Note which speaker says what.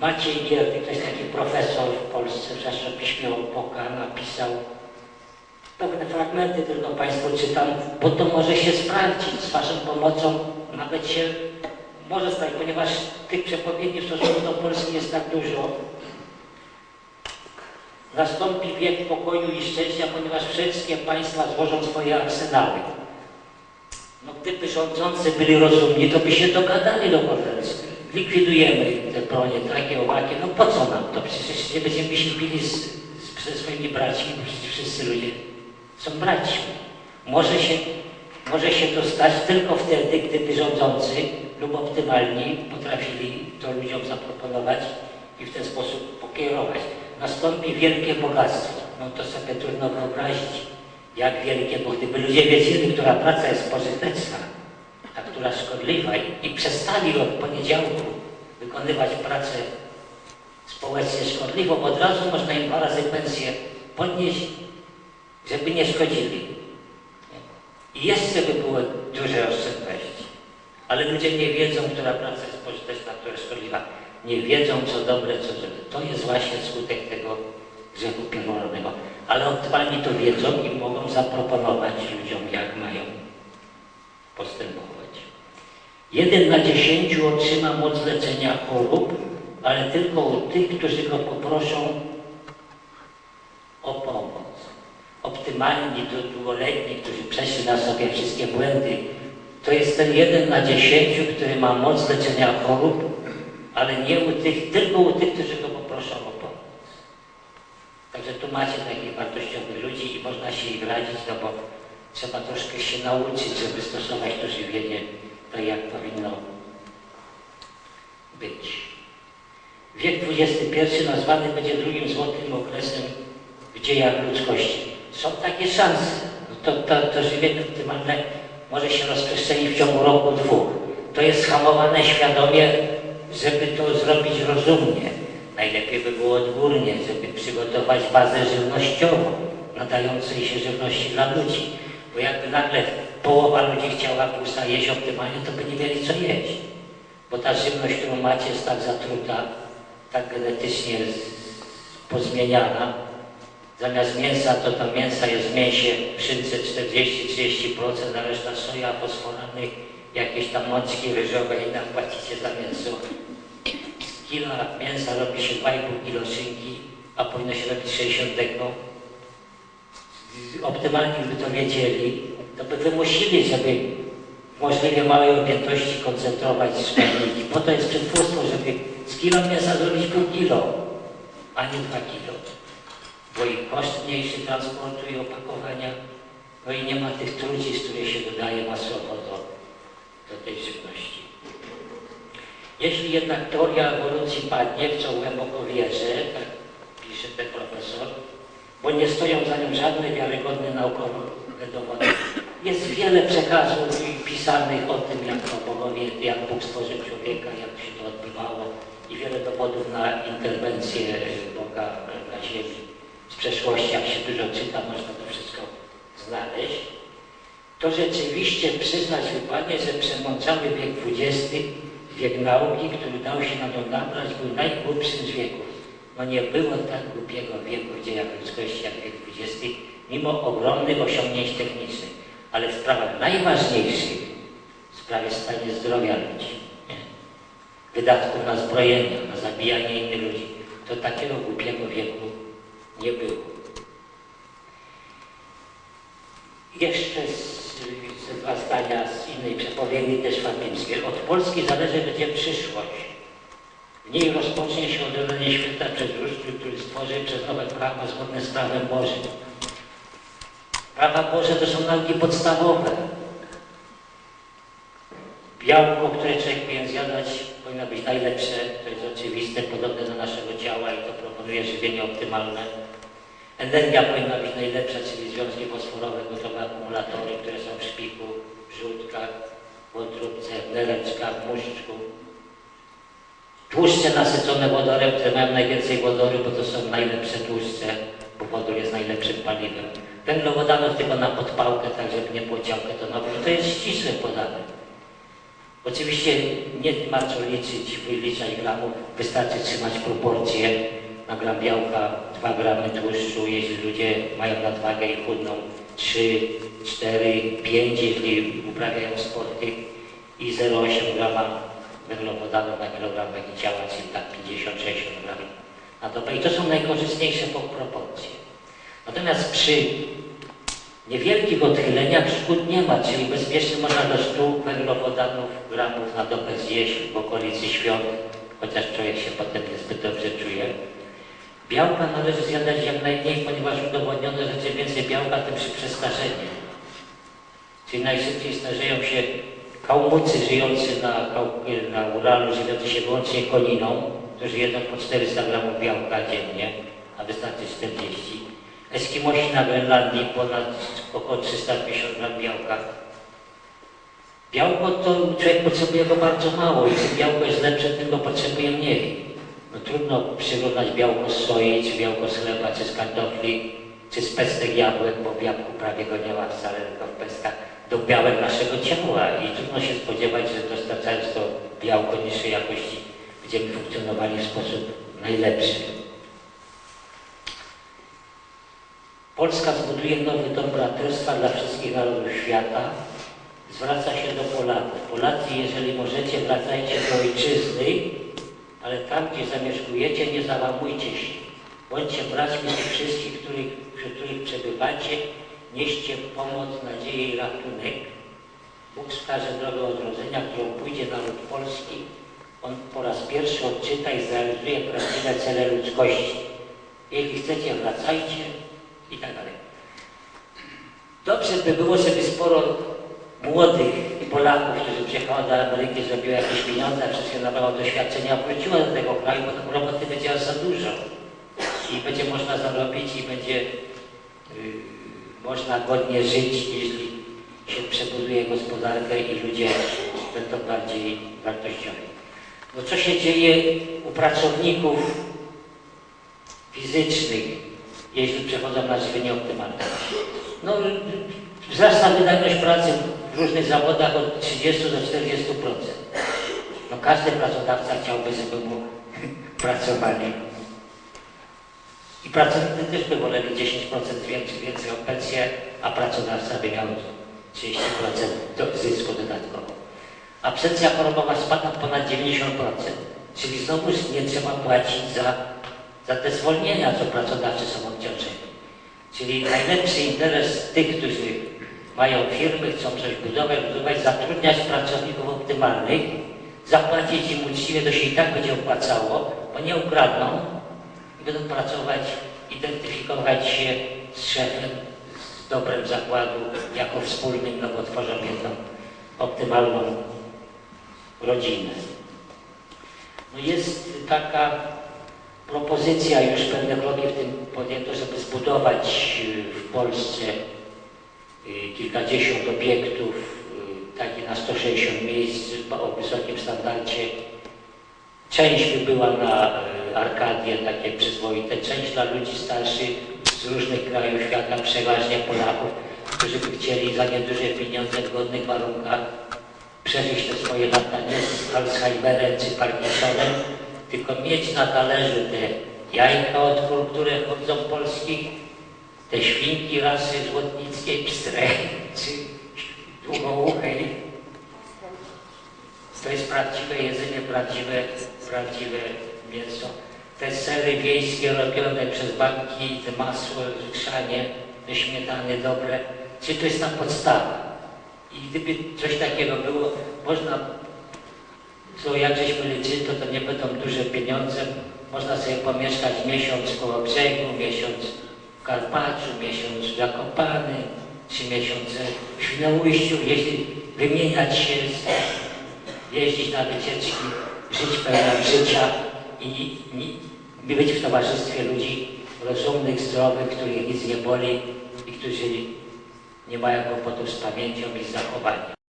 Speaker 1: Maciej Gierdy, to jest taki profesor w Polsce, w czasopiśmie Opoka, napisał pewne fragmenty, tylko Państwu czytam, bo to może się sprawdzić. Z Waszą pomocą nawet się może stać, ponieważ tych przepowiedni w stosunku do Polski jest tak dużo. Nastąpi wiek pokoju i szczęścia, ponieważ wszystkie państwa złożą swoje arsenały. No gdyby rządzący byli rozumni, to by się dogadali do cholery. Likwidujemy te bronie, takie, owakie, no po co nam to? Przecież nie będziemy się bili z, z, ze swoimi braćmi, bo przecież wszyscy ludzie są braćmi. Może się, może się to stać tylko wtedy, gdyby rządzący lub optymalni potrafili to ludziom zaproponować i w ten sposób pokierować. Nastąpi wielkie bogactwo. No to sobie trudno wyobrazić, jak wielkie, bo gdyby ludzie wiedzieli, która praca jest pożyteczna, a która szkodliwa i, przestali od poniedziałku wykonywać pracę społecznie szkodliwą, od razu można im dwa razy pensję podnieść, żeby nie szkodzili. I jeszcze by były duże oszczędności. Ale ludzie nie wiedzą, która praca jest pożyteczna, która szkodliwa. Nie wiedzą, co dobre, co złe. To jest właśnie skutek tego grzechu pierworodnego. Ale optymalni to wiedzą i mogą zaproponować ludziom, jak mają postępować. Jeden na dziesięciu otrzyma moc leczenia chorób, ale tylko u tych, którzy go poproszą o pomoc. Optymalni, długoletni, którzy przeszli na sobie wszystkie błędy, to jest ten jeden na dziesięciu, który ma moc leczenia chorób, ale nie u tych, tylko u tych, którzy go poproszą o pomoc. Także tu macie takich wartościowych ludzi i można się ich radzić, no bo trzeba troszkę się nauczyć, żeby stosować to żywienie tak, jak powinno być. Wiek XXI nazwany będzie drugim złotym okresem w dziejach ludzkości. Są takie szanse. No to, to, to żywienie optymalne może się rozprzestrzenić w ciągu roku, dwóch. To jest hamowane świadomie, żeby to zrobić rozumnie. Najlepiej by było odgórnie, żeby przygotować bazę żywnościową, nadającej się żywności dla ludzi. Bo jakby nagle połowa ludzi chciała pusta jeść optymalnie, to by nie mieli co jeść. Bo ta żywność, którą macie, jest tak zatruta, tak genetycznie pozmieniana. Zamiast mięsa, to ta mięsa jest w mięsie w szynce 40-30%, a reszta soja, fosforany, jakieś tam mączki ryżowe i tam płacicie za mięso. Z kilo mięsa robi się 2,5 kilo szynki, a powinno się robić 60 deko. Optymalnie by to wiedzieli, to by wymusili, żeby w możliwie małej objętości koncentrować składniki. Po to jest przetwórstwo, żeby z kilo mięsa zrobić pół kilo, a nie dwa kilo. Bo i koszt mniejszy transportu i opakowania, no i nie ma tych trucizn, które się dodaje masowo do, do tej żywności. Jeśli jednak teoria ewolucji padnie, w co głęboko wierzę, tak bo nie stoją za nią żadne wiarygodne naukowe dowody. Jest wiele przekazów pisanych o tym, jak to bogowie, jak Bóg stworzył człowieka, jak się to odbywało i wiele dowodów na interwencję Boga na ziemi. Z przeszłości, jak się dużo czyta, można to wszystko znaleźć. To rzeczywiście przyznać wypadnie, że przemącały wiek XX, wiek nauki, który dał się na nią nabrać, był najgłupszym z wieków. No nie było tak głupiego wieku w dziejach ludzkości jak wiek XX, mimo ogromnych osiągnięć technicznych, ale w sprawach najważniejszych, w sprawie stanie zdrowia ludzi, wydatków na zbrojenia, na zabijanie innych ludzi, to takiego głupiego wieku nie było. Jeszcze z dwa zdania z innej przepowiedni też fatimskiej. Od Polski zależy będzie przyszłość. W niej rozpocznie się odrodzenie świata przez ustrój, który stworzy przez nowe prawa zgodne z prawem Bożym. Prawa Boże to są nauki podstawowe. Białko, które człowiek powinien zjadać, powinno być najlepsze, to jest oczywiste, podobne do naszego ciała i to proponuje żywienie optymalne. Energia powinna być najlepsza, czyli związki fosforowe, gotowe akumulatory, które są w szpiku, w żółtkach, w wątróbce, w nereczkach, w muszczku. Tłuszcze nasycone wodorem, które mają najwięcej wodoru, bo to są najlepsze tłuszcze, bo wodór jest najlepszym paliwem. Węglowodanów tylko na podpałkę, tak żeby nie było ciałkę tonową. To jest ścisłe podane. Oczywiście nie ma co liczyć, wyliczać gramów, wystarczy trzymać proporcje na gram białka, 2 gramy tłuszczu, jeśli ludzie mają nadwagę i chudną 3, 4, 5, jeśli uprawiają sporty i 0,8 grama węglowodanów na kilogram wagi ciała, czyli tak 50-60 gram na dobę. I to są najkorzystniejsze po- proporcje. Natomiast przy niewielkich odchyleniach szkód nie ma, czyli bezpiecznie można do 100 węglowodanów gramów na dobę zjeść w okolicy świąt, chociaż człowiek się potem niezbyt dobrze czuje. Białka należy zjadać jak najmniej, ponieważ udowodniono, że czym więcej białka, tym szybsze starzenie. Czyli najszybciej starzeją się kałmucy żyjący na, na Uralu, żywiący się wyłącznie koniną, którzy jedzą po 400 gramów białka dziennie, a wystarczy 40. Eskimosi na Grenlandii ponad około 350 gram białka. Białko to człowiek potrzebuje go bardzo mało i czym białko jest lepsze, tym go potrzebuje mniej. No trudno przyrównać białko z soi, czy białko z chleba, czy z kartofli, czy z pestek jabłek, bo w jabłku prawie go nie ma wcale, tylko w pestkach, do białek naszego ciała i trudno się spodziewać, że dostarczając to białko niższej jakości będziemy funkcjonowali w sposób najlepszy. Polska zbuduje nowy dom braterstwa dla wszystkich narodów świata. Zwraca się do Polaków. Polacy, jeżeli możecie, wracajcie do ojczyzny, ale tam, gdzie zamieszkujecie, nie załamujcie się. Bądźcie braćmi tych wszystkich, których, których przebywacie. Nieście pomoc, nadzieję i ratunek. Bóg wskaże drogę odrodzenia, którą pójdzie naród polski. On po raz pierwszy odczyta i zrealizuje prawdziwe cele ludzkości. Jeśli chcecie, wracajcie i tak dalej. Dobrze by było, żeby sporo młodych Polaków, którzy przyjechało do Ameryki, zrobiło jakieś pieniądze, wszystkie nabrało doświadczenia, wróciło do tego kraju, bo roboty będzie za dużo. I będzie można zarobić i będzie y, można godnie żyć, jeśli się przebuduje gospodarkę i ludzie będą bardziej wartościowi. No co się dzieje u pracowników fizycznych, jeśli przechodzą na żywienie optymalne? No, wzrasta wydajność pracy w różnych zawodach od 30 do 40%. No, każdy pracodawca chciałby, żeby mu pracowali. I pracownicy też by woleli 10% więcej, więcej o pensję, a pracodawca by miał 30% do zysku dodatkowo. Absencja chorobowa spada ponad 90%, czyli znowuż nie trzeba płacić za, za te zwolnienia, co pracodawcy są obciążeni. Czyli najlepszy interes tych, którzy mają firmy, chcą coś budować, budować, zatrudniać pracowników optymalnych, zapłacić im uczciwie, to się i tak będzie opłacało, bo nie ukradną i będą pracować, identyfikować się z szefem, z dobrem zakładu, jako wspólnym, no bo tworzą jedną optymalną rodzinę. No jest taka propozycja, już pewne kroki w tym podjęto, żeby zbudować y, w Polsce y, kilkadziesiąt obiektów, y, takie na 160 miejsc o wysokim standardzie. Część by była na Arkadię, takie przyzwoite, część dla ludzi starszych z różnych krajów świata, przeważnie Polaków, którzy by chcieli za nieduże pieniądze w godnych warunkach przeżyć te swoje lata nie z Alzheimerem czy Parkinsonem, tylko mieć na talerzu te jajka od kur, które chodzą Polski, te świnki rasy złotnickiej, pstrej czy długouchej. To jest prawdziwe jedzenie, prawdziwe, prawdziwe mięso. Te sery wiejskie robione przez banki, te masło, chrzanie, te śmietany dobre, czyli to jest ta podstawa. I gdyby coś takiego było, można to jak żeśmy liczyli, to to nie będą duże pieniądze. Można sobie pomieszkać miesiąc koło brzegu, miesiąc w Karpaczu, miesiąc w Zakopany, trzy miesiące w Świnoujściu, jeśli wymieniać się, jeździć na wycieczki, żyć pełnym życia i, i być w towarzystwie ludzi rozumnych, zdrowych, których nic nie boli i którzy nie mają kłopotów z pamięcią i z zachowaniem.